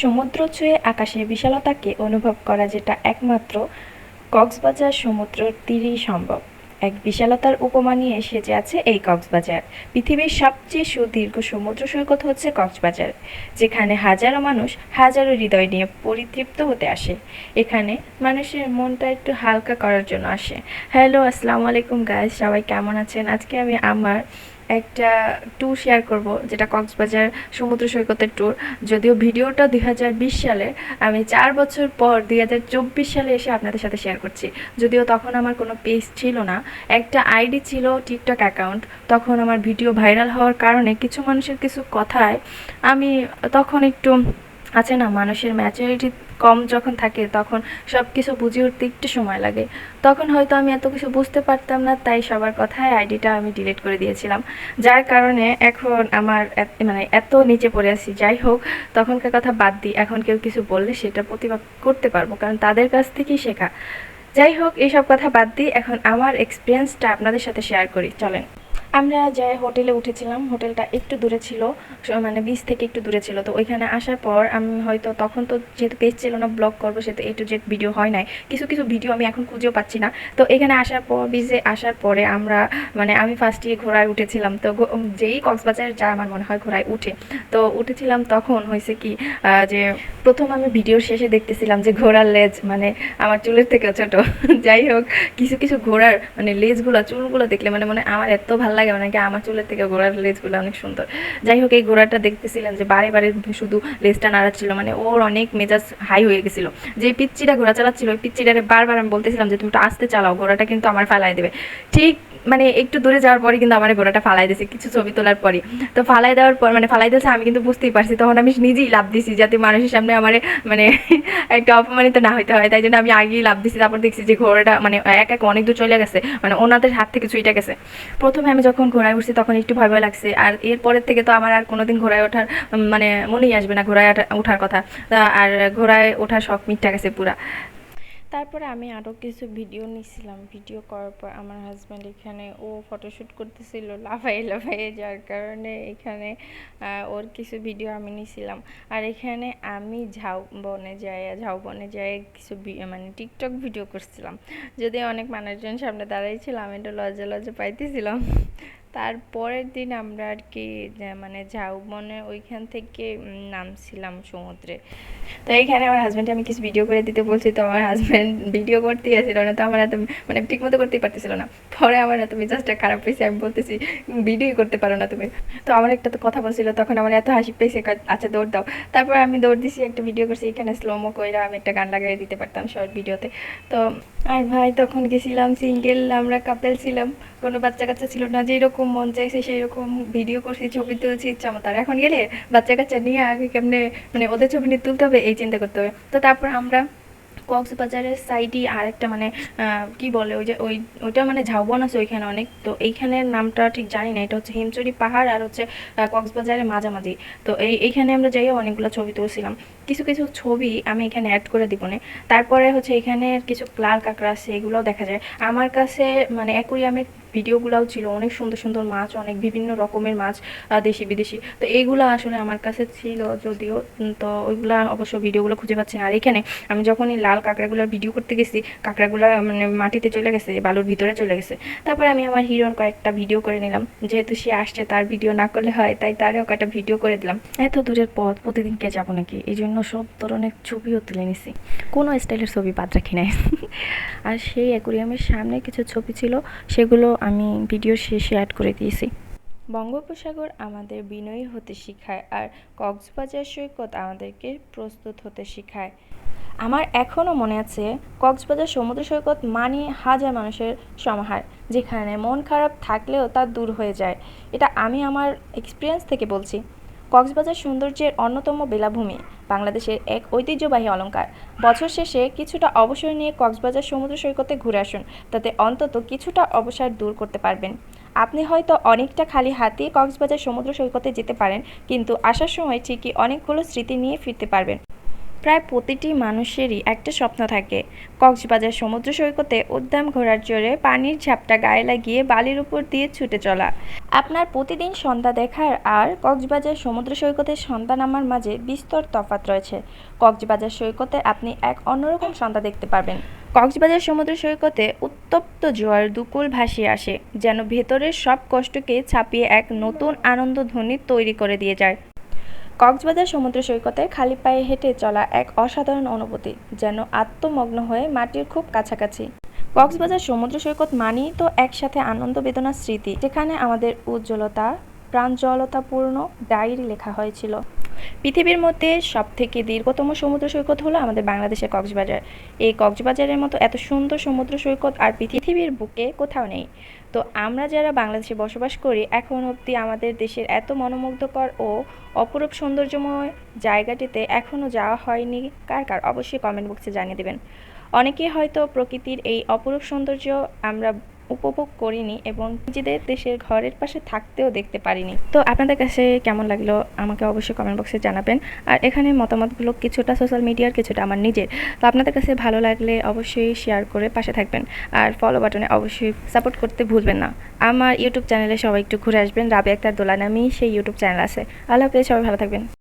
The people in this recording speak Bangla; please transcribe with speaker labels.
Speaker 1: সমুদ্র ছুঁয়ে আকাশের বিশালতাকে অনুভব করা যেটা একমাত্র কক্সবাজার সমুদ্র তীরেই সম্ভব। এক বিশালতার উপমা নিয়ে সেজে আছে এই কক্সবাজার। পৃথিবীর সবচেয়ে সুদীর্ঘ সমুদ্র সৈকত হচ্ছে কক্সবাজার, যেখানে হাজারো মানুষ হাজারো হৃদয় নিয়ে পরিতৃপ্ত হতে আসে। এখানে মানুষের মনটা একটু হালকা করার জন্য আসে। হ্যালো আসসালামু আলাইকুম গাইজ সবাই কেমন আছেন? আজকে আমি আমার একটা ট্যুর শেয়ার করব, যেটা কক্সবাজার সমুদ্র সৈকতের ট্যুর যদিও ভিডিওটা দুই হাজার বিশ সালে, আমি চার বছর পর দুই হাজার চব্বিশ সালে এসে আপনাদের সাথে শেয়ার করছি। যদিও তখন আমার কোনো পেজ ছিল না। একটা আইডি ছিল টিকটক অ্যাকাউন্ট তখন আমার ভিডিও ভাইরাল হওয়ার কারণে কিছু মানুষের কিছু কথায় আমি তখন একটু আছে না, মানুষের ম্যাচুরিটি কম যখন থাকে তখন সব কিছু বুঝে উঠতে একটু সময় লাগে। তখন হয়তো আমি এত কিছু বুঝতে পারতাম না, তাই সবার কথায় আইডিটা আমি ডিলিট করে দিয়েছিলাম। যার কারণে এখন আমার মানে এত নিচে পড়ে আছি। যাই হোক, তখনকার কথা বাদ দিই। এখন কেউ কিছু বললে সেটা প্রতিবাদ করতে পারব, কারণ তাদের কাছ থেকেই শেখা। যাই হোক, এইসব কথা বাদ দিই। এখন আমার এক্সপিরিয়েন্সটা আপনাদের সাথে শেয়ার করি। চলেন। আমরা যাই হোটেলে উঠেছিলাম, হোটেলটা একটু দূরে ছিল মানে বিচ থেকে একটু দূরে ছিল। তো ওইখানে আসার পর আমি হয়তো তখন তো যেহেতু পেজ ছিল না ব্লগ করব সেহেতু এ টু জেড ভিডিও হয় নাই। কিছু কিছু ভিডিও আমি এখন খুঁজেও পাচ্ছি না। তো এখানে আসার পর বিচে আসার পরে আমরা মানে আমি ফার্স্টে ঘোড়ায় উঠেছিলাম। তো যেই কক্সবাজার যা আমার মনে হয় ঘোড়ায় উঠে। তো উঠেছিলাম তখন হয়েছে কি যে প্রথম আমি ভিডিওর শেষে দেখতেছিলাম যে ঘোড়ার লেজ মানে আমার চুলের থেকে ছোট। যাই হোক, কিছু কিছু ঘোড়ার মানে লেজগুলো, চুলগুলো দেখলে মানে মানে আমার এত ভালো লাগে মানে কি আমার চুলের থেকে ঘোড়ার লেজগুলো অনেক সুন্দর। যাই হোক, এই ঘোড়াটা দেখতেছিলাম যে বারে বারে শুধু লেজটা নাড়াচ্ছিল মানে ওর অনেক মেজাজ হাই হয়ে গেছিল। যে পিচ্চিটা ঘোড়া চালাচ্ছিল ওই পিচ্চিটারে বারবার আমি বলতেছিলাম যে, তুমি একটু আসতে চালাও ঘোড়াটা কিন্তু আমার ফেলাই দেবে। ঠিক মানে একটু দূরে যাওয়ার পরে কিন্তু আমার ঘোড়াটা ফালাই দিয়েছে, কিছু ছবি তোলার পরে তো ফালাই দেওয়ার পর মানে ফালাই দিয়েছে, আমি কিন্তু বুঝতেই পারছি, তখন আমি নিজেই লাভ দিছি যাতে মানুষের সামনে আমার মানে একটা অপমানিত না হইতে হয়, তাই জন্য আমি আগেই লাভ দিছি তারপর দেখছি যে ঘোড়াটা মানে এক এক অনেক দূর চলে গেছে মানে ওনাদের হাত থেকে ছুঁইটা গেছে। প্রথমে আমি যখন ঘোড়ায় উঠছি, তখন একটু ভয় ভয় লাগছে, আর এরপরের থেকে তো আমার আর কোনোদিন ঘোড়ায় ওঠার মানে মনেই আসবে না, ঘোড়ায় ওঠা- ওঠার কথা। আর ঘোড়ায় ওঠার শখ মিটটা গেছে পুরা। তারপরে আমি আরও কিছু ভিডিও নিছিলাম। ভিডিও করার পর আমার হাজব্যান্ড এখানে ও ফটোশ্যুট করতেছিল লাফাই লাফাইয়ে যার কারণে এখানে ওর কিছু ভিডিও আমি নিছিলাম। আর এখানে আমি ঝাউ বনে যাই ঝাউ বনে যাই কিছু মানে টিকটক ভিডিও করছিলাম। যদি অনেক মানুষজন সামনে দাঁড়াইছিলাম এটা লজ্জা লজ্জা পাইতেছিলাম। তারপরের দিন আমরা আর কি মানে ঝাউবনে ওইখান থেকে নামছিলাম সমুদ্রে। তো এইখানে আমার হাজব্যান্ডে আমি কিছু ভিডিও করে দিতে বলছি, তো আমার হাজব্যান্ড ভিডিও করতেই আসছিল না, তো আমার এত মানে ঠিক মতো করতেই পারতেছিল না। পরে আমার এত মেজাজটা খারাপ হয়েছে, আমি বলতেছি ভিডিও করতে পারো না তুমি। তো আমার একটা তো কথা বলছিল, তখন আমার এত হাসি পেয়েছে আচ্ছা দৌড় দাও। তারপর আমি দৌড় দিছি, একটা ভিডিও করছি, এখানে স্লোমো কইরা আমি একটা গান লাগাই দিতে পারতাম শর্ট ভিডিওতে তো, আর ভাই, তখন গেছিলাম সিঙ্গেল আমরা কাপেল ছিলাম। কোনো বাচ্চা কাচ্চা ছিল না যেই রকম মন চাইছে সেই রকম ভিডিও করছি, ছবি তুলছি, ইচ্ছা মতো। আর এখন গেলে বাচ্চা কাচ্চা নিয়ে আগে কেমনে মানে ওদের ছবি নিয়ে তুলতে হবে, এই চিন্তা করতে হবে। তো তারপর আমরা কক্সবাজারের সাইডই আর একটা মানে কি বলে ওই যে, ওই, ওইটা মানে ঝাউবন আছে ওইখানে অনেক। তো এইখানের নামটা ঠিক জানি না, এটা হচ্ছে হিমচুরি পাহাড় আর হচ্ছে কক্সবাজারের মাঝামাঝি। তো এই, এইখানে আমরা যাই অনেকগুলো ছবি তুলছিলাম। কিছু কিছু ছবি আমি এখানে অ্যাড করে দিব না। তারপরে হচ্ছে এখানে কিছু ক্লার কাঁকড়া আছে, এগুলোও দেখা যায়। আমার কাছে মানে অ্যাকুরিয়ামের ভিডিওগুলোও ছিল, অনেক সুন্দর সুন্দর মাছ, অনেক বিভিন্ন রকমের মাছ দেশি বিদেশি। তো এইগুলো আসলে আমার কাছে ছিল যদিও তো ওইগুলা অবশ্য ভিডিওগুলো খুঁজে পাচ্ছি না। আর এখানে আমি যখন এই লাল কাঁকড়াগুলোর ভিডিও করতে গেছি, কাঁকড়াগুলো মানে মাটিতে চলে গেছে বালুর ভিতরে চলে গেছে। তারপর আমি আমার হিরোর কয়েকটা ভিডিও করে নিলাম। যেহেতু সে আসছে, তার ভিডিও না করলে হয়, তাই তারও কয়েকটা ভিডিও করে দিলাম। এত দূরের পথ, প্রতিদিন কে যাব নাকি? এই জন্য সব ধরনের ছবিও তুলে নিছি। কোনো স্টাইলের ছবি বাদ রাখি নাই। আর সেই অ্যাকুরিয়ামের সামনে কিছু ছবি ছিল, সেগুলো আমি ভিডিও শেষে অ্যাড করে দিয়েছি। বঙ্গোপসাগর আমাদের বিনয়ী হতে শেখায় আর কক্সবাজার সৈকত আমাদেরকে প্রস্তুত হতে শেখায়। আমার এখনও মনে আছে কক্সবাজার সমুদ্র সৈকত মানে হাজার মানুষের সমাহার, যেখানে মন খারাপ থাকলেও তা দূর হয়ে যায়। এটা আমি আমার এক্সপিরিয়েন্স থেকে বলছি। কক্সবাজার সৌন্দর্যের অন্যতম বেলাভূমি, বাংলাদেশের এক ঐতিহ্যবাহী অলঙ্কার বছর শেষে কিছুটা অবসর নিয়ে কক্সবাজার সমুদ্র সৈকতে ঘুরে আসুন, তাতে অন্তত কিছুটা অবসর দূর করতে পারবেন। আপনি হয়তো অনেকটা খালি হাতে কক্সবাজার সমুদ্র সৈকতে যেতে পারেন, কিন্তু আসার সময় ঠিকই অনেকগুলো স্মৃতি নিয়ে ফিরতে পারবেন। প্রায় প্রতিটি মানুষেরই একটা স্বপ্ন থাকে। কক্সবাজার সমুদ্র সৈকতে উদ্যাম ঘোরার জোরে পানির ঝাপটা গায়ে লাগিয়ে বালির উপর দিয়ে ছুটে চলা। আপনার প্রতিদিন সন্ধ্যা দেখার আর কক্সবাজার সমুদ্র সৈকতের সন্ধ্যা নামার মাঝে বিস্তর তফাৎ রয়েছে। কক্সবাজার সৈকতে আপনি এক অন্যরকম সন্ধ্যা দেখতে পারবেন। কক্সবাজার সমুদ্র সৈকতে উত্তপ্ত জোয়ার দুকুল ভাসিয়ে আসে, যেন ভেতরের সব কষ্টকে ছাপিয়ে এক নতুন আনন্দ ধ্বনি তৈরি করে দিয়ে যায়। কক্সবাজার সমুদ্র সৈকতে খালি পায়ে হেঁটে চলা এক অসাধারণ অনুভূতি, যেন আত্মমগ্ন হয়ে মাটির খুব কাছাকাছি। কক্সবাজার সমুদ্র সৈকত মানেই তো একসাথে আনন্দ বেদনার স্মৃতি, যেখানে আমাদের উজ্জ্বলতা প্রাঞ্জলতাপূর্ণ ডায়েরি লেখা হয়েছিল। পৃথিবীর মধ্যে সবথেকে দীর্ঘতম সমুদ্র সৈকত হলো আমাদের বাংলাদেশের কক্সবাজার। এই কক্সবাজারের মতো এত সুন্দর সমুদ্র সৈকত আর পৃথিবীর বুকে কোথাও নেই। তো আমরা যারা বাংলাদেশে বসবাস করি, এখন অবধি আমাদের দেশের এত মনোমুগ্ধকর ও অপরূপ সৌন্দর্যময় জায়গাটিতে এখনও যাওয়া হয়নি। কার কার? অবশ্যই কমেন্ট বক্সে জানিয়ে দেবেন। অনেকেই হয়তো প্রকৃতির এই অপরূপ সৌন্দর্য আমরা উপভোগ করিনি এবং নিজেদের দেশের ঘরের পাশে থাকতেও দেখতে পারিনি। তো আপনাদের কাছে কেমন লাগল? আমাকে অবশ্যই কমেন্ট বক্সে জানাবেন। আর এখানে মতামতগুলো কিছুটা সোশ্যাল মিডিয়ার কিছুটা আমার নিজের। তো আপনাদের কাছে ভালো লাগলে অবশ্যই শেয়ার করে পাশে থাকবেন। আর ফলো বাটনে অবশ্যই সাপোর্ট করতে ভুলবেন না। আমার ইউটিউব চ্যানেলে সবাই একটু ঘুরে আসবেন। রাবে আক্তার দোলা নামেই সেই ইউটিউব চ্যানেল আছে। আল্লাহ হাফেজ, সবাই ভালো থাকবেন।